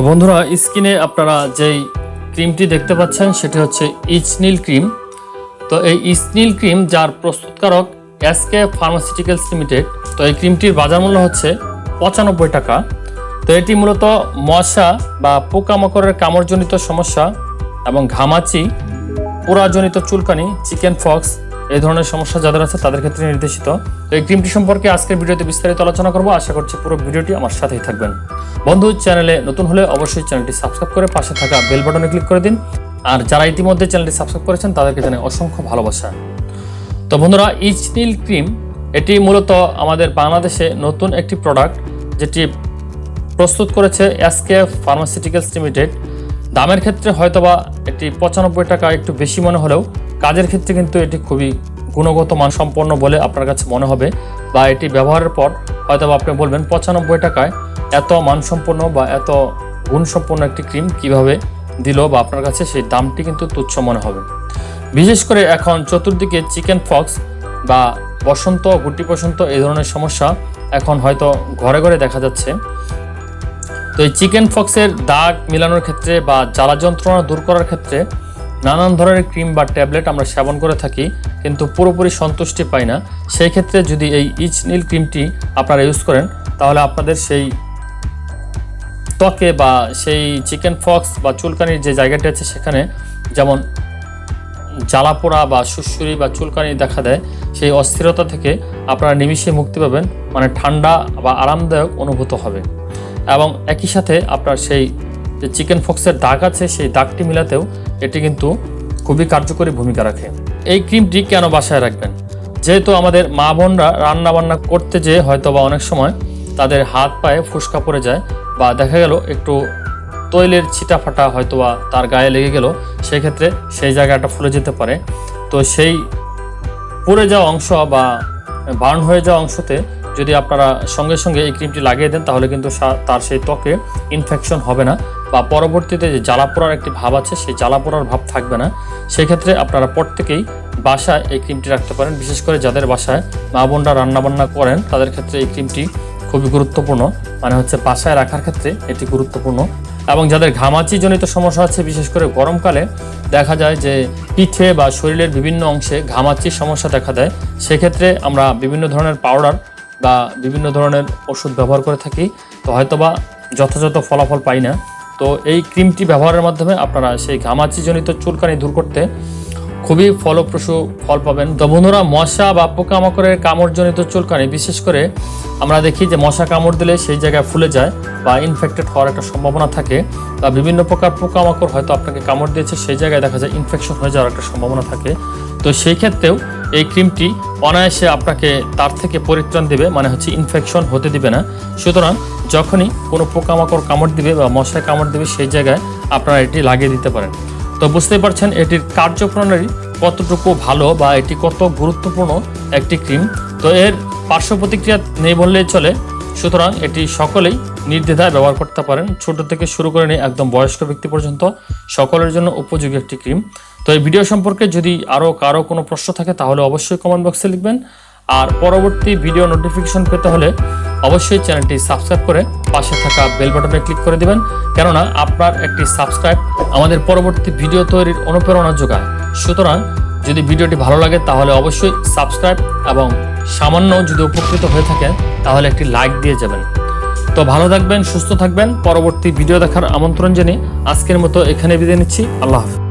তো বন্ধুরা স্কিনে আপনারা যেই ক্রিমটি দেখতে পাচ্ছেন, সেটি হচ্ছে ইচনিল ক্রিম তো এই ইচনিল ক্রিম যার প্রস্তুতকারক এসকে ফার্মাসিউটিক্যালস লিমিটেড তো এই ক্রিমটির বাজার মূল্য হচ্ছে পঁচানব্বই টাকা। তো এটি মূলত মশা বা পোকামাকড়ের কামড়জনিত সমস্যা এবং ঘামাচি, পোড়াজনিত চুলকানি, চিকেন ফক্স এই ধরনের সমস্যা যাদের আছে তাদের ক্ষেত্রে নির্দেশিত। তো এই ক্রিমটি সম্পর্কে আজকের ভিডিওতে বিস্তারিত আলোচনা করব। আশা করছি পুরো ভিডিওটি আমার সাথেই থাকবেন। বন্ধু, চ্যানেলে নতুন হলে অবশ্যই চ্যানেলটি সাবস্ক্রাইব করে পাশে থাকা বেল বাটনে ক্লিক করে দিন। আর যারা ইতিমধ্যে চ্যানেলটি সাবস্ক্রাইব করেছেন, তাদেরকে জানাই অসংখ্য ভালোবাসা। তো বন্ধুরা ইচনিল ক্রিম, এটি মূলত আমাদের বাংলাদেশে নতুন একটি প্রোডাক্ট যেটি প্রস্তুত করেছে এসকে ফার্মাসিউটিক্যালস লিমিটেড দামের ক্ষেত্রে হয়তোবা এটি পঁচানব্বই টাকা একটু বেশি মনে হলেও কাজের ক্ষেত্রে কিন্তু এটি খুবই গুণগত মানসম্পন্ন বলে আপনার কাছে মনে হবে বা এটি ব্যবহারের পর হয়তোবা আপনি বলবেন পঁচানব্বই টাকায় এত মানসম্পন্ন বা এত গুণসম্পন্ন একটি ক্রিম কীভাবে দিল বা আপনার কাছে সেই দামটি কিন্তু তুচ্ছ মনে হবে। বিশেষ করে এখন চতুর্দিকে চিকেন ফক্স বা বসন্ত গুটি বসন্ত এই ধরনের সমস্যা এখন হয়তো ঘরে ঘরে দেখা যাচ্ছে। তো এই চিকেন ফক্সের দাগ মেলানোর ক্ষেত্রে বা জ্বালা যন্ত্রণা দূর করার ক্ষেত্রে নানান ধরনের ক্রিম বা ট্যাবলেট আমরা সেবন করে থাকি, কিন্তু পুরোপুরি সন্তুষ্টি পাই না। সেই ক্ষেত্রে যদি এই ইচ নীল ক্রিমটি আপনারা ইউজ করেন, তাহলে আপনাদের সেই ত্বকে বা সেই চিকেন ফক্স বা চুলকানির যে জায়গাটি আছে সেখানে যেমন জ্বালাপোড়া বা সুসুরি বা চুলকানি দেখা দেয়, সেই অস্থিরতা থেকে আপনারা নিমিষে মুক্তি পাবেন মানে ঠান্ডা বা আরামদায়ক অনুভূত হবে। এবং একই সাথে আপনার সেই যে চিকেন ফক্সের দাগ আছে, সেই দাগটি মিলাতেও এটি কিন্তু খুবই কার্যকরী ভূমিকা রাখে। এই ক্রিমটি কেন বাসায় রাখবেন? যেহেতু আমাদের মা বোনরা রান্না বান্না করতে যেয়ে হয়তো বা অনেক সময় তাদের হাত পায়ে ফুসকা পড়ে যায় বা দেখা গেল একটু তৈলের ছিটা ফাটা হয়তো বা তার গায়ে লেগে গেল সেই ক্ষেত্রে সেই জায়গাটা ফুলে যেতে পারে। তো সেই পুড়ে যাওয়া অংশ বা বার্ন হয়ে যাওয়া অংশতে যদি আপনারা সঙ্গে সঙ্গে এই ক্রিমটি লাগিয়ে দেন, তাহলে কিন্তু তার সেই ত্বকে ইনফেকশন হবে না। বা পরবর্তীতে যে জ্বালা পোড়ার একটি ভাব আছে, সেই জ্বালা পোড়ার ভাব থাকবে না। সেক্ষেত্রে আপনারা প্রত্যেকেই বাসায় এই ক্রিমটি রাখতে পারেন। বিশেষ করে যাদের বাসায় মা বোনরা রান্নাবান্না করেন, তাদের ক্ষেত্রে এই ক্রিমটি খুবই গুরুত্বপূর্ণ। মানে হচ্ছে বাসায় রাখার ক্ষেত্রে এটি গুরুত্বপূর্ণ। এবং যাদের ঘামাচি জনিত সমস্যা আছে, বিশেষ করে গরমকালে দেখা যায় যে পিঠে বা শরীরের বিভিন্ন অংশে ঘামাচির সমস্যা দেখা দেয়। সেক্ষেত্রে আমরা বিভিন্ন ধরনের পাউডার বা বিভিন্ন ধরনের ওষুধ ব্যবহার করে থাকি, তো হয়তোবা যথাযথ ফলাফল পাই না। তো এই ক্রিমটি ব্যবহারের মাধ্যমে আপনারা সেই ঘামাচি জনিত চুলকানি দূর করতে খুবই ফলপ্রসূ ফল পাবেন। তো বন্ধুরা, মশা বা পোকামাকড়ের কামড়জনিত চুলকানি, বিশেষ করে আমরা দেখি যে মশা কামড় দিলে সেই জায়গায় ফুলে যায় বা ইনফেক্টেড হওয়ার একটা সম্ভাবনা থাকে, বা বিভিন্ন প্রকার পোকামাকড় হয়তো আপনাকে কামড় দিয়েছে, সেই জায়গায় দেখা যায় ইনফেকশন হয়ে যাওয়ার একটা সম্ভাবনা থাকে। তো সেই ক্ষেত্রেও এই ক্রিমটি অনায়াসে আপনাকে তার থেকে পরিত্রাণ দেবে মানে হচ্ছে ইনফেকশন হতে দিবে না। সুতরাং যখনই কোনো পোকামাকড় কামড় দিবে বা মশায় কামড় দিবে, সেই জায়গায় আপনারা এটি লাগিয়ে দিতে পারেন। তো বুঝতেই পারছেন, এটির কার্যপ্রণালী কতটুকু ভালো বা এটি কত গুরুত্বপূর্ণ একটি ক্রিম। তো এর পার্শ্ব প্রতিক্রিয়া নেই বললেই চলে সুতরাং এটি সকলেই নির্দ্বিধায় ব্যবহার করতে পারেন। ছোট থেকে শুরু করে নিয়ে একদম বয়স্ক ব্যক্তি পর্যন্ত সকলের জন্য উপযোগী একটি ক্রিম। তো এই ভিডিও সম্পর্কে যদি আরও কারও কোনো প্রশ্ন থাকে, তাহলে অবশ্যই কমেন্ট বক্সে লিখবেন। আর পরবর্তী ভিডিও নোটিফিকেশন পেতে হলে অবশ্যই চ্যানেলটি সাবস্ক্রাইব করে পাশে থাকা বেল বাটনে ক্লিক করে দিবেন। কেননা আপনার একটি সাবস্ক্রাইব আমাদের পরবর্তী ভিডিও তৈরির অনুপ্রেরণা যোগায়। সুতরাং যদি ভিডিওটি ভালো লাগে, তাহলে অবশ্যই সাবস্ক্রাইব এবং সামান্য যদি উপকৃত হয়ে থাকে তাহলে একটি লাইক দিয়ে যাবেন। তো ভালো থাকবেন, সুস্থ থাকবেন। পরবর্তী ভিডিও দেখার আমন্ত্রণ জেনে আজকের মতো এখানে বিদায় নিচ্ছি। আল্লাহ হাফিজ।